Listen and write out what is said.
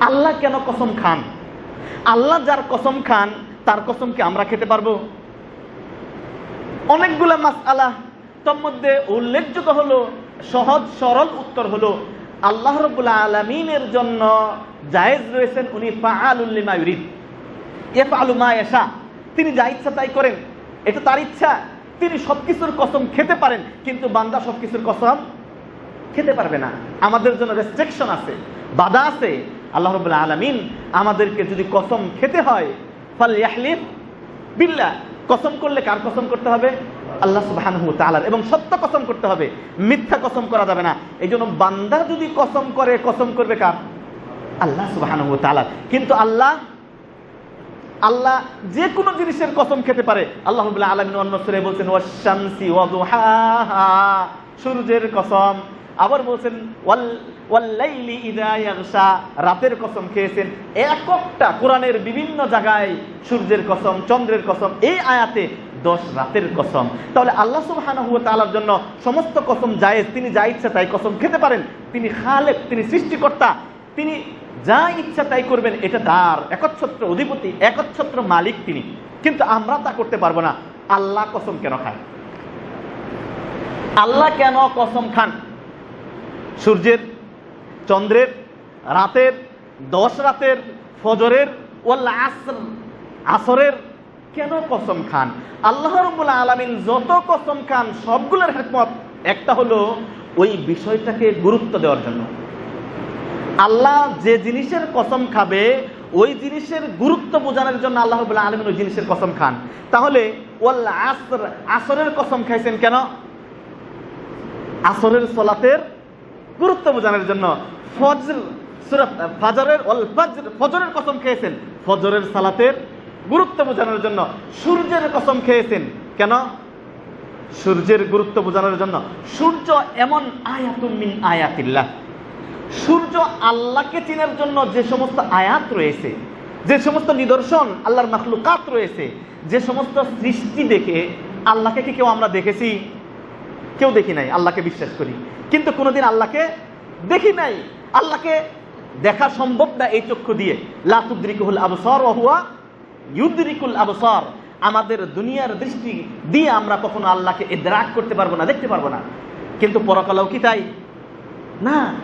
আল্লাহ কেন কসম খান? আল্লাহ যার কসম খান, তার কসম কি আমরা খেতে পারব? অনেকগুলো মাস আলাহ তোর মধ্যে উল্লেখযোগ্য হলো, সহজ সরল উত্তর হলো, আল্লাহ রবুল্লা আলমিনের জন্য জায়েজ রয়েছেন উনি ফাআলুল্লিমা ইউরিদ। এফআলু মা এসা তিনি যা ইচ্ছা তাই করেন। এটা তার ইচ্ছা। তিনি সব কিছুর কসম খেতে পারেন, কিন্তু বান্দা সব কিছুর কসম খেতে পারবে না। আমাদের জন্য রেস্ট্রিকশন আছে, বাধা আছে। আল্লাহ রবুল্লা আলমিন আমাদেরকে যদি কসম খেতে হয় ফাল বিল্লাহ, কসম করলে কার কসম করতে হবে? আল্লাহ সুবহানাহু ওয়া তাআলার। এবং সত্য কসম করতে হবে, মিথ্যা কসম করা যাবে না। এই জন্য বান্দা যদি কসম করে, কসম করবে কার? আল্লাহ সুবহানাহু ওয়া তাআলা কিন্তু আল্লাহ আল্লাহ যে কোনো জিনিসের কসম খেতে পারে। আল্লাহ আলামিন অন্য সূরায় বলছেন, ওয়াশ-শামসি ওয়া সূর্যের কসম। আবার বলছেন রাতের কসম খেয়েছেন। এককটা কোরআনের বিভিন্ন জায়গায় সূর্যের কসম, চন্দ্রের কসম, এই আয়াতে দশ রাতের কসম। তাহলে আল্লাহ সুবহানাহু ওয়া তাআলার জন্য সমস্ত কসম জায়েজ, তিনি যা ইচ্ছা তাই কসম খেতে পারেন। তিনি খালেক, তিনি সৃষ্টিকর্তা, তিনি যা ইচ্ছা তাই করবেন, এটা তার একচ্ছত্র অধিপতি, একচ্ছত্র মালিক তিনি। কিন্তু আমরা তা করতে পারব না। আল্লাহ কসম কেন খান আল্লাহ কেন কসম খান? সূর্যের, চন্দ্রের, রাতের, দশ রাতের, ফজরের, ওয়াল আসর, আসরের কেন কসম খান? আল্লাহ রব্বুল আলামিন যত কসম খান, সবগুলোর হেকমত একটা হলো ওই বিষয়টাকে গুরুত্ব দেওয়ার জন্য। আল্লাহ যে জিনিসের কসম খাবে, ওই জিনিসের গুরুত্ব বোঝানোর জন্য আল্লাহ রব্বুল আলামিন ওই জিনিসের কসম খান। তাহলে ওয়াল আসর, আসরের কসম খাইছেন কেন? আসরের সলাতের গুরুত্ব বোঝানোর জন্য ফজর সুরাত ফাজরের ফজরের কসম খেয়েছেন। ফজরের সালাতের গুরুত্ব বোঝানোর জন্য সূর্যের কসম খেয়েছেন। কেন? সূর্যের গুরুত্ব বোঝানোর জন্য সূর্য এমন মিন আয়াতিল্লাহ। সূর্য আল্লাহকে চেনার জন্য যে সমস্ত আয়াত রয়েছে, যে সমস্ত নিদর্শন আল্লাহর মাখলুকাত রয়েছে, যে সমস্ত সৃষ্টি দেখে আল্লাহকে কি কেউ আমরা দেখেছি? কেউ দেখি নাই, আল্লাহকে বিশ্বাস করি। কিন্তু কোনোদিন আল্লাহকে দেখি নাই। আল্লাহকে দেখা সম্ভব না এই চক্ষু দিয়ে। লাতুদ্রিকুল আবসর ওহুয়া ইউদ্রিকুল আবসর। আমাদের দুনিয়ার দৃষ্টি দিয়ে আমরা কখনো আল্লাহকে এদরাক করতে পারব না, দেখতে পারব না। কিন্তু পরকালেও কি তাই? না।